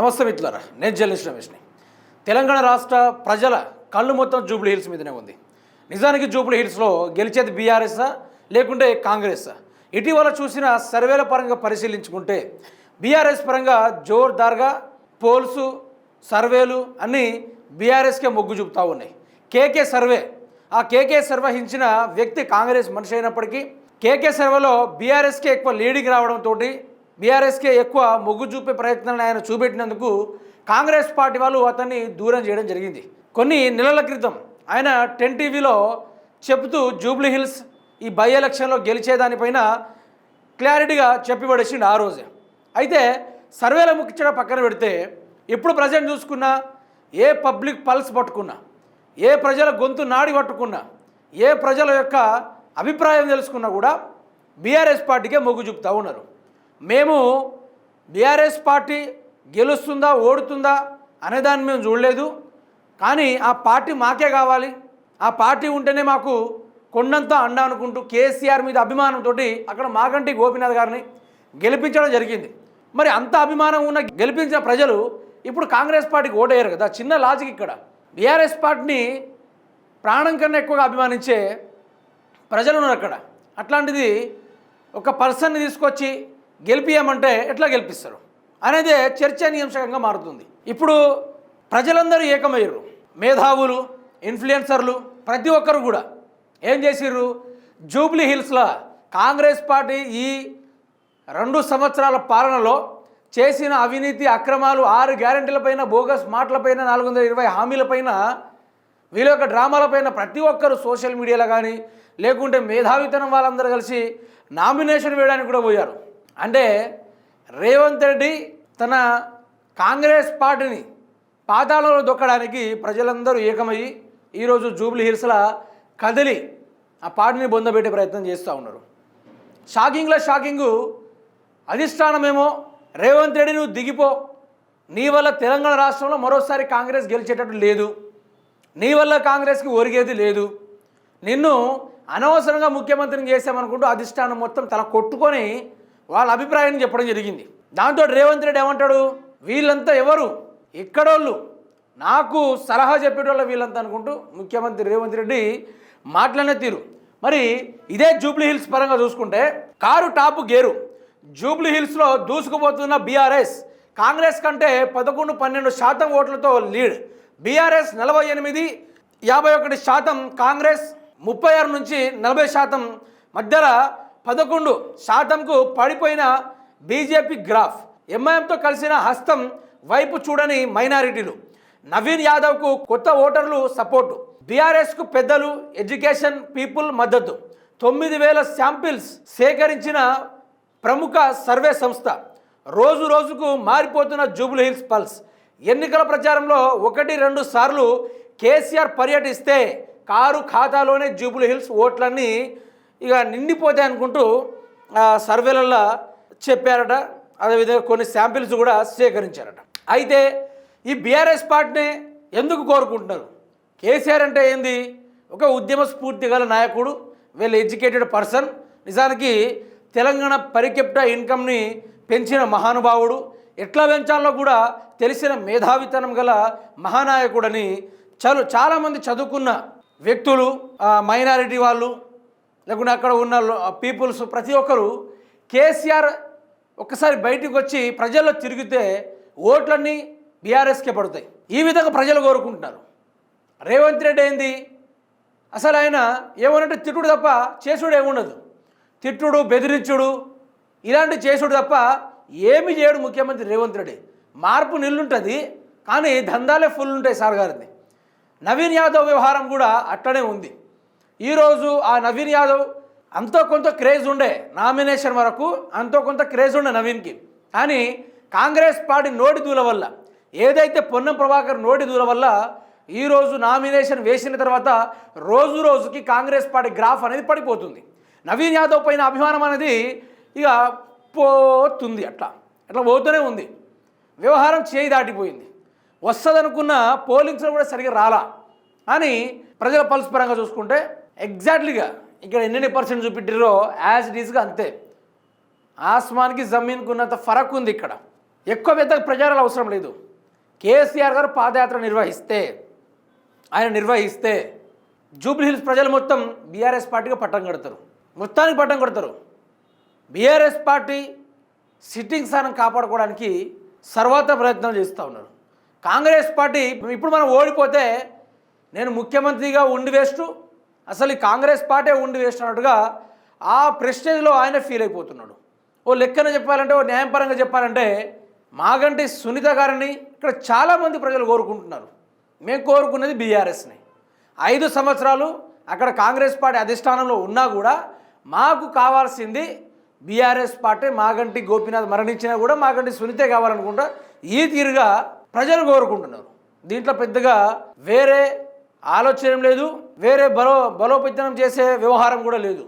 నమస్తే మిత్రులారా నేను జర్నలిస్ట్ రమేష్ని. తెలంగాణ రాష్ట్ర ప్రజల కళ్ళు మొత్తం జూబ్లీ హిల్స్ మీదనే ఉంది. నిజానికి జూబ్లీ హిల్స్లో గెలిచేది బీఆర్ఎస్సా లేకుంటే కాంగ్రెస్సా? ఇటీవల చూసిన సర్వేల పరంగా పరిశీలించుకుంటే బీఆర్ఎస్ పరంగా జోర్దార్గా పోల్సు సర్వేలు అన్నీ బీఆర్ఎస్కే మొగ్గు చూపుతూ ఉన్నాయి. కేకే సర్వే ఆ కేకే నిర్వహించిన వ్యక్తి కాంగ్రెస్ మనిషి అయినప్పటికీ కేకే సర్వేలో బీఆర్ఎస్కే ఎక్కువ లీడింగ్ రావడంతో బీఆర్ఎస్కే ఎక్కువ మొగ్గు చూపే ప్రయత్నాన్ని ఆయన చూపెట్టినందుకు కాంగ్రెస్ పార్టీ వాళ్ళు అతన్ని దూరం చేయడం జరిగింది. కొన్ని నెలల క్రితం ఆయన టెన్ టీవీలో చెబుతూ జూబ్లీ హిల్స్ ఈ బై ఎలక్షన్లో గెలిచేదానిపైన క్లారిటీగా చెప్పిపడేసిండు ఆ రోజే. అయితే సర్వేల ముఖ్యంగా పక్కన పెడితే ఎప్పుడు ప్రజెంట్ చూసుకున్నా ఏ పబ్లిక్ పల్స్ పట్టుకున్నా ఏ ప్రజల గొంతు నాడి పట్టుకున్నా ఏ ప్రజల యొక్క అభిప్రాయం తెలుసుకున్నా కూడా బీఆర్ఎస్ పార్టీకే మొగ్గు చూపుతూ ఉన్నారు. మేము బీఆర్ఎస్ పార్టీ గెలుస్తుందా ఓడుతుందా అనేదాన్ని మేము చూడలేదు. కానీ ఆ పార్టీ మాకే కావాలి. ఆ పార్టీ ఉంటేనే మాకు కొండంతా అండ అనుకుంటూ కేసీఆర్ మీద అభిమానంతో అక్కడ మాగంటి గోపీనాథ్ గారిని గెలిపించడం జరిగింది. మరి అంత అభిమానం ఉన్న గెలిపించిన ప్రజలు ఇప్పుడు కాంగ్రెస్ పార్టీకి ఓటయ్యారు కదా చిన్న లాజిక్ ఇక్కడ. బీఆర్ఎస్ పార్టీని ప్రాణం కన్నా ఎక్కువగా అభిమానించే ప్రజలు ఉన్నారు అక్కడ. అట్లాంటిది ఒక పర్సన్ని తీసుకొచ్చి గెలిపియమంటే ఎట్లా గెలిపిస్తారు? అనేది చర్చనీయాంశకంగా మారుతుంది. ఇప్పుడు ప్రజలందరూ ఏకమయ్యారు. మేధావులు ఇన్ఫ్లుయెన్సర్లు ప్రతి ఒక్కరు కూడా ఏం చేసిర్రు? జూబ్లీ హిల్స్లో కాంగ్రెస్ పార్టీ ఈ రెండు సంవత్సరాల పాలనలో చేసిన అవినీతి అక్రమాలు ఆరు గ్యారంటీలపైన బోగస్ మాటలపైన నాలుగు వందల ఇరవై హామీలపైన వీళ్ళ యొక్క డ్రామాలపైన ప్రతి ఒక్కరు సోషల్ మీడియాలో కానీ లేకుంటే మేధావితనం వాళ్ళందరూ కలిసి నామినేషన్ వేయడానికి కూడా పోయారు. అంటే రేవంత్ రెడ్డి తన కాంగ్రెస్ పార్టీని పాతాళంలో దొక్కడానికి ప్రజలందరూ ఏకమయ్యి ఈరోజు జూబ్లీ హిల్స్లో కదిలి ఆ పార్టీని బొందబెట్టే ప్రయత్నం చేస్తూ ఉన్నారు. షాకింగ్లో షాకింగు అధిష్టానమేమో రేవంత్ రెడ్డి నువ్వు దిగిపో నీ వల్ల తెలంగాణ రాష్ట్రంలో మరోసారి కాంగ్రెస్ గెలిచేటట్టు లేదు నీ వల్ల కాంగ్రెస్కి ఒరిగేది లేదు నిన్ను అనవసరంగా ముఖ్యమంత్రిని చేసామనుకుంటూ అధిష్టానం మొత్తం తల కొట్టుకొని వాళ్ళ అభిప్రాయాన్ని చెప్పడం జరిగింది. దాంతో రేవంత్ రెడ్డి ఏమంటాడు? వీళ్ళంతా ఎవరు? ఎక్కడోళ్ళు నాకు సలహా చెప్పేటోళ్ళ వీళ్ళంతా అనుకుంటూ ముఖ్యమంత్రి రేవంత్ రెడ్డి మాట్లాడిన తీరు. మరి ఇదే జూబ్లీ హిల్స్ పరంగా చూసుకుంటే కారు టాపు గేరు. జూబ్లీ హిల్స్లో దూసుకుపోతున్న బీఆర్ఎస్ కాంగ్రెస్ కంటే పదకొండు పన్నెండు శాతం ఓట్లతో లీడ్. బీఆర్ఎస్ నలభై ఎనిమిది యాభై ఒకటి శాతం కాంగ్రెస్ ముప్పై ఆరు నుంచి నలభై శాతం మధ్యలో పదకొండు శాతంకు పడిపోయిన బీజేపీ గ్రాఫ్. ఎంఐఎంతో కలిసిన హస్తం వైపు చూడని మైనారిటీలు. నవీన్ యాదవ్కు కొత్త ఓటర్లు సపోర్టు. బీఆర్ఎస్కు పెద్దలు ఎడ్యుకేషన్ పీపుల్ మద్దతు. తొమ్మిది వేల శాంపిల్స్ సేకరించిన ప్రముఖ సర్వే సంస్థ. రోజు రోజుకు మారిపోతున్న జూబ్లీ హిల్స్ పల్స్. ఎన్నికల ప్రచారంలో ఒకటి రెండు సార్లు కేసీఆర్ పర్యటిస్తే కారు ఖాతాలోనే జూబ్లీ హిల్స్ ఓట్లన్నీ ఇక నిండిపోతాయి అనుకుంటూ సర్వేలలో చెప్పారట. అదేవిధంగా కొన్ని శాంపిల్స్ కూడా సేకరించారట. అయితే ఈ బీఆర్ఎస్ పార్టీని ఎందుకు కోరుకుంటున్నారు? కేసీఆర్ అంటే ఏంది? ఒక ఉద్యమ స్ఫూర్తి గల నాయకుడు వెల్ ఎడ్యుకేటెడ్ పర్సన్. నిజానికి తెలంగాణ పరికెప్టా ఇన్కమ్ని పెంచిన మహానుభావుడు ఎట్లా పెంచాలో కూడా తెలిసిన మేధావితనం గల మహానాయకుడని చలు చాలామంది చదువుకున్న వ్యక్తులు మైనారిటీ వాళ్ళు లేకుంటే అక్కడ ఉన్న పీపుల్స్ ప్రతి ఒక్కరు కేసీఆర్ ఒక్కసారి బయటికి వచ్చి ప్రజల్లో తిరిగితే ఓట్లన్నీ బీఆర్ఎస్కే పడతాయి. ఈ విధంగా ప్రజలు కోరుకుంటున్నారు. రేవంత్ రెడ్డి ఏంది? అసలు ఆయన ఏమనంటే తిట్టుడు తప్ప చేసుడు ఏముండదు. తిట్టుడు బెదిరించుడు ఇలాంటి చేసుడు తప్ప ఏమి చేయడు ముఖ్యమంత్రి రేవంత్ రెడ్డి. మార్పు నిల్లుంటుంది కానీ దందాలే ఫుల్ ఉంటాయి సార్ గారిది నవీన్ యాదవ్ వ్యవహారం కూడా అట్లనే ఉంది. ఈరోజు ఆ నవీన్ యాదవ్ అంతో కొంత క్రేజ్ ఉండే నామినేషన్ వరకు అంతో కొంత క్రేజ్ ఉండే నవీన్కి. కానీ కాంగ్రెస్ పార్టీ నోటి దూల వల్ల ఏదైతే పొన్నం ప్రభాకర్ నోటి దూల వల్ల ఈరోజు నామినేషన్ వేసిన తర్వాత రోజు రోజుకి కాంగ్రెస్ పార్టీ గ్రాఫ్ అనేది పడిపోతుంది. నవీన్ యాదవ్ పైన అభిమానం అనేది ఇక పోతుంది అట్లా. అట్లా పోతూనే ఉంది. వ్యవహారం చేయి దాటిపోయింది. వస్తుందనుకున్న పోలింగ్స్లో కూడా సరిగ్గా రాలా. అని ప్రజల పల్స్ పరంగా చూసుకుంటే ఎగ్జాక్ట్లీగా ఇక్కడ ఎన్ని పర్సెంట్ చూపెట్టిరో యాజ్ ఇట్ ఈస్గా అంతే. ఆస్మాన్కి జమీన్కి ఉన్నంత ఫరక్ ఉంది ఇక్కడ. ఎక్కువ పెద్ద ప్రచారాలు అవసరం లేదు. కేసీఆర్ గారు పాదయాత్ర నిర్వహిస్తే ఆయన నిర్వహిస్తే జూబ్లీహిల్స్ ప్రజలు మొత్తం బీఆర్ఎస్ పార్టీగా పట్టం కడతారు. మొత్తానికి పట్టం కొడతారు. బీఆర్ఎస్ పార్టీ సిట్టింగ్ స్థానం కాపాడుకోవడానికి సర్వత్ర ప్రయత్నాలు చేస్తూ ఉన్నారు. కాంగ్రెస్ పార్టీ ఇప్పుడు మనం ఓడిపోతే నేను ముఖ్యమంత్రిగా ఉండి వేస్ట్ అసలు ఈ కాంగ్రెస్ పార్టీ ఉండి వేసినట్టుగా ఆ ప్రెస్టేజ్లో ఆయన ఫీల్ అయిపోతున్నాడు. ఓ లెక్కన చెప్పాలంటే ఓ న్యాయపరంగా చెప్పాలంటే మాగంటి సునీత గారిని ఇక్కడ చాలామంది ప్రజలు కోరుకుంటున్నారు. మేము కోరుకున్నది బీఆర్ఎస్ని. ఐదు సంవత్సరాలు అక్కడ కాంగ్రెస్ పార్టీ అధిష్టానంలో ఉన్నా కూడా మాకు కావాల్సింది బీఆర్ఎస్ పార్టీ మాగంటి గోపీనాథ్ మరణించినా కూడా మాగంటి సునీతే కావాలనుకుంటా ఈ తీరుగా ప్రజలు కోరుకుంటున్నారు. దీంట్లో పెద్దగా వేరే ఆలోచన లేదు వేరే బలో బలోపేతనం చేసే వ్యవహారం కూడా లేదు.